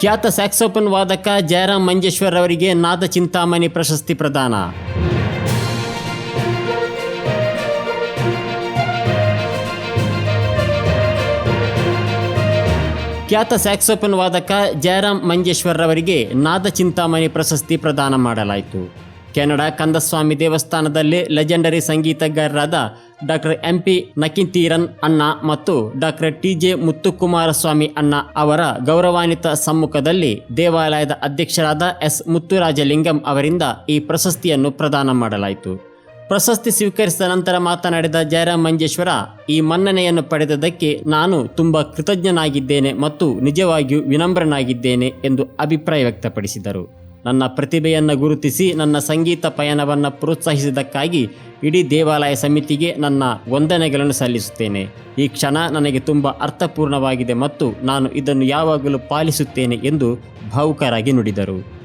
ಖ್ಯಾತ ಸ್ಯಾಕ್ಸೋಪನ್ ವಾದಕ ಜಯರಾಮ್ ಮಂಜೇಶ್ವರ್ ಅವರಿಗೆ ನಾದ ಚಿಂತಾಮಣಿ ಪ್ರಶಸ್ತಿ ಪ್ರದಾನ. ಖ್ಯಾತ ಸ್ಯಾಕ್ಸೋಪನ್ ವಾದಕ ಜಯರಾಮ್ ಮಂಜೇಶ್ವರ್ ಅವರಿಗೆ ನಾದ ಚಿಂತಾಮಣಿ ಪ್ರಶಸ್ತಿ ಪ್ರದಾನ ಮಾಡಲಾಯಿತು. ಕೆನಡಾ ಕಂದಸ್ವಾಮಿ ದೇವಸ್ಥಾನದಲ್ಲಿ ಲೆಜೆಂಡರಿ ಸಂಗೀತಗಾರರಾದ ಡಾಕ್ಟರ್ ಎಂ ಪಿ ನಕಿಂತೀರನ್ ಅಣ್ಣ ಮತ್ತು ಡಾಕ್ಟರ್ ಟಿ ಜೆ ಮುತ್ತುಕುಮಾರಸ್ವಾಮಿ ಅಣ್ಣ ಅವರ ಗೌರವಾನ್ವಿತ ಸಮ್ಮುಖದಲ್ಲಿ ದೇವಾಲಯದ ಅಧ್ಯಕ್ಷರಾದ ಎಸ್ ಮುತ್ತುರಾಜಲಿಂಗಂ ಅವರಿಂದ ಈ ಪ್ರಶಸ್ತಿಯನ್ನು ಪ್ರದಾನ ಮಾಡಲಾಯಿತು. ಪ್ರಶಸ್ತಿ ಸ್ವೀಕರಿಸಿದ ನಂತರ ಮಾತನಾಡಿದ ಜಯರಾಮ್ ಮಂಜೇಶ್ವರ ಈ ಮನ್ನಣೆಯನ್ನು ಪಡೆದದಕ್ಕೆ ನಾನು ತುಂಬ ಕೃತಜ್ಞನಾಗಿದ್ದೇನೆ ಮತ್ತು ನಿಜವಾಗಿಯೂ ವಿನಮ್ರನಾಗಿದ್ದೇನೆ ಎಂದು ಅಭಿಪ್ರಾಯ ವ್ಯಕ್ತಪಡಿಸಿದರು. ನನ್ನ ಪ್ರತಿಭೆಯನ್ನು ಗುರುತಿಸಿ ನನ್ನ ಸಂಗೀತ ಪಯಣವನ್ನು ಪ್ರೋತ್ಸಾಹಿಸಿದ್ದಕ್ಕಾಗಿ ಇಡೀ ದೇವಾಲಯ ಸಮಿತಿಗೆ ನನ್ನ ವಂದನೆಗಳನ್ನು ಸಲ್ಲಿಸುತ್ತೇನೆ. ಈ ಕ್ಷಣ ನನಗೆ ತುಂಬ ಅರ್ಥಪೂರ್ಣವಾಗಿದೆ ಮತ್ತು ನಾನು ಇದನ್ನು ಯಾವಾಗಲೂ ಪಾಲಿಸುತ್ತೇನೆ ಎಂದು ಭಾವುಕರಾಗಿ ನುಡಿದರು.